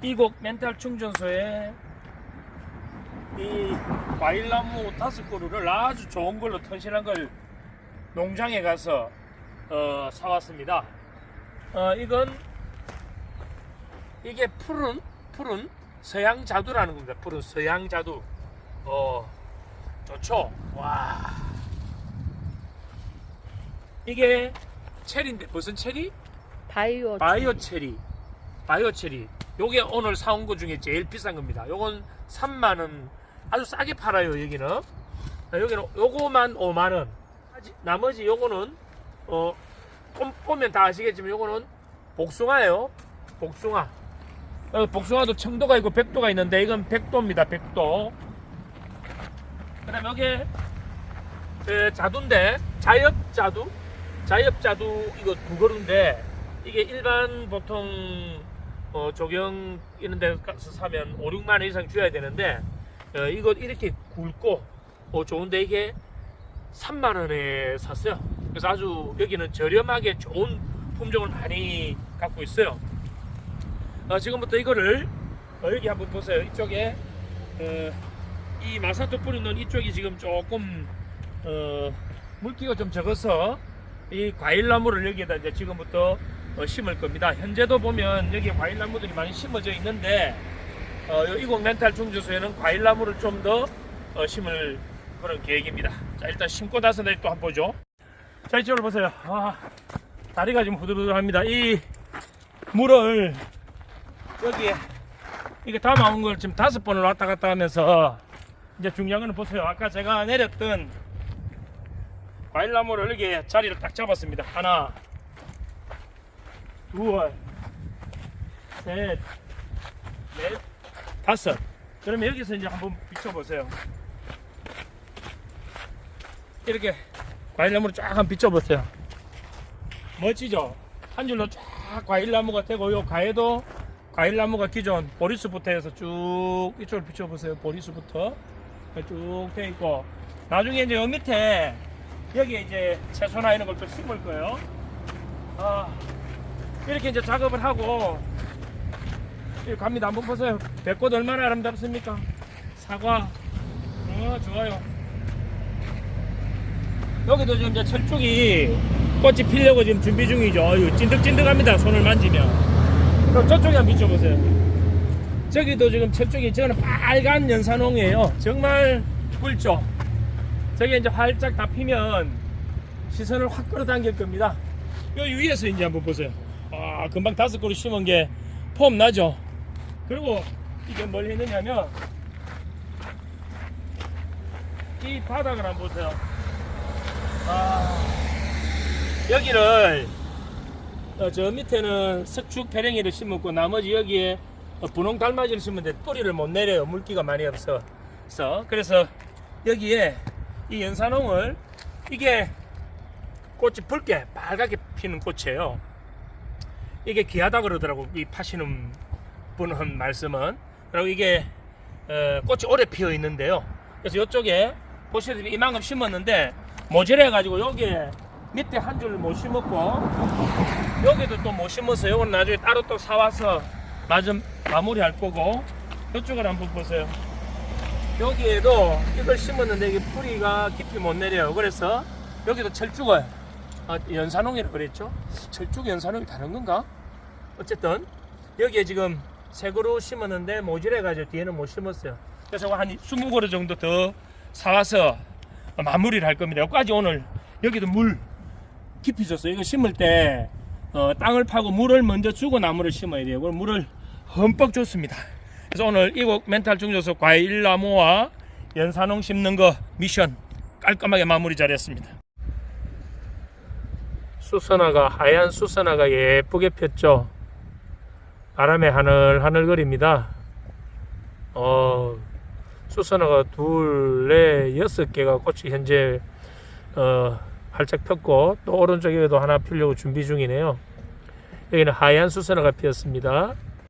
이곡 멘탈 충전소에 이 과일나무 다섯 그루를 아주 좋은 걸로 튼실한 걸 농장에 가서 어, 사왔습니다. 어, 이건 이게 푸른 푸른 서양 자두라는 겁니다. 푸른 서양 자두. 어 좋죠. 와 이게 체리인데 무슨 체리? 바이오. 바이오 체리. 바이오 체리. 요게 오늘 사온 거 중에 제일 비싼 겁니다. 요건 3만 원 아주 싸게 팔아요 여기는. 아, 여기는 요거만 5만 원. 아직 나머지 요거는 어 봄- 보면 다 아시겠지만 요거는 복숭아예요. 복숭아. 어, 복숭아도 청도가 있고 백도가 있는데 이건 백도입니다. 백도. 그다음 여기 그 자두인데 자엽 자두, 자엽 자두 이거 두 그루인데 이게 일반 보통 어, 조경 이런 데 가서 사면 5, 6만 원 이상 줘야 되는데 어, 이거 이렇게 굵고 어, 좋은데 이게 3만 원에 샀어요. 그래서 아주 여기는 저렴하게 좋은 품종을 많이 갖고 있어요. 어, 지금부터 이거를 어, 여기 한번 보세요. 이쪽에 어, 이 마사토 뿌리는 이쪽이 지금 조금 어, 물기가 좀 적어서 이 과일나무를 여기에다 이제 지금부터 어, 심을 겁니다. 현재도 보면 여기 과일나무들이 많이 심어져 있는데 어, 이 이곡 멘탈 중주소에는 과일나무를 좀더 어, 심을 그런 계획입니다. 자 일단 심고 나서 내일 또 한번 보죠. 자 이쪽으로 보세요. 아, 다리가 지금 후들후들합니다. 이 물을 여기에 이게 다 나온 걸 지금 다섯 번을 왔다 갔다 하면서 이제 중요한 거는 보세요. 아까 제가 내렸던 과일나무를 여기에 자리를 딱 잡았습니다. 하나, 둘, 셋, 넷, 다섯. 그러면 여기서 이제 한번 비춰보세요. 이렇게 과일나무를 쫙 한번 비춰보세요. 멋지죠? 한 줄로 쫙 과일나무가 되고 요 가에도 과일나무가 기존 보리수부터 해서 쭉 이쪽을 비춰보세요. 보리수부터 쭉 돼 있고 나중에 이제 요 밑에 여기에 이제 채소나 이런 걸 또 심을 거예요. 아, 이렇게 이제 작업을 하고 갑니다. 한번 보세요. 배꽃 얼마나 아름답습니까? 사과. 어, 좋아요. 여기도 지금 이제 철쭉이 꽃이 피려고 지금 준비 중이죠. 어유 찐득찐득합니다. 손을 만지면. 그럼 저쪽에 한번 비춰보세요. 저기도 지금 철쭉이 저거는 빨간 연산홍이에요. 정말 굵죠. 저게 이제 활짝 다 피면 시선을 확 끌어당길 겁니다. 요 위에서 이제 한번 보세요. 아, 금방 다섯 그루 심은 게 폼 나죠. 그리고 이게 뭘 했느냐면 이 바닥을 한번 보세요. 아, 여기를 어, 저 밑에는 석축 페랭이를 심었고 나머지 여기에 어, 분홍 달맞이를 심었는데 뿌리를 못 내려요. 물기가 많이 없어. 그래서, 그래서 여기에 이 연산홍을 이게 꽃이 붉게 빨갛게 피는 꽃이에요. 이게 귀하다 그러더라고 이 파시는 분한 말씀은 그리고 이게 어, 꽃이 오래 피어 있는데요. 그래서 이쪽에 보시다시피 이만큼 심었는데 모자래 가지고 여기에 밑에 한 줄 못 심었고 여기도 또 못 심었어요. 이건 나중에 따로 또 사와서 마저 마무리할 거고 이쪽을 한번 보세요. 여기에도 이걸 심었는데 이게 뿌리가 깊이 못 내려요. 그래서 여기도 철쭉을 아, 연산홍이라고 그랬죠? 철쭉 연산홍이 다른 건가? 어쨌든 여기에 지금 세 그루 심었는데 모질해 가지고 뒤에는 못 심었어요. 그래서 한 20그루 정도 더 사와서 마무리를 할 겁니다. 여기까지 오늘 여기도 물 깊이 줬어요. 이거 심을 때 어, 땅을 파고 물을 먼저 주고 나무를 심어야 돼요. 그럼 물을 흠뻑 줬습니다. 그래서 오늘 이곡 멘탈 중조소 과일나무와 연산홍 심는 거 미션 깔끔하게 마무리 잘했습니다. 수선화가 하얀 수선화가 예쁘게 폈죠. 바람에 하늘하늘거립니다. 어, 수선화가 둘, 넷, 여섯 개가 꽃이 현재 어, 활짝 폈고 또 오른쪽에도 하나 피려고 준비 중이네요. 여기는 하얀 수선화가 피었습니다.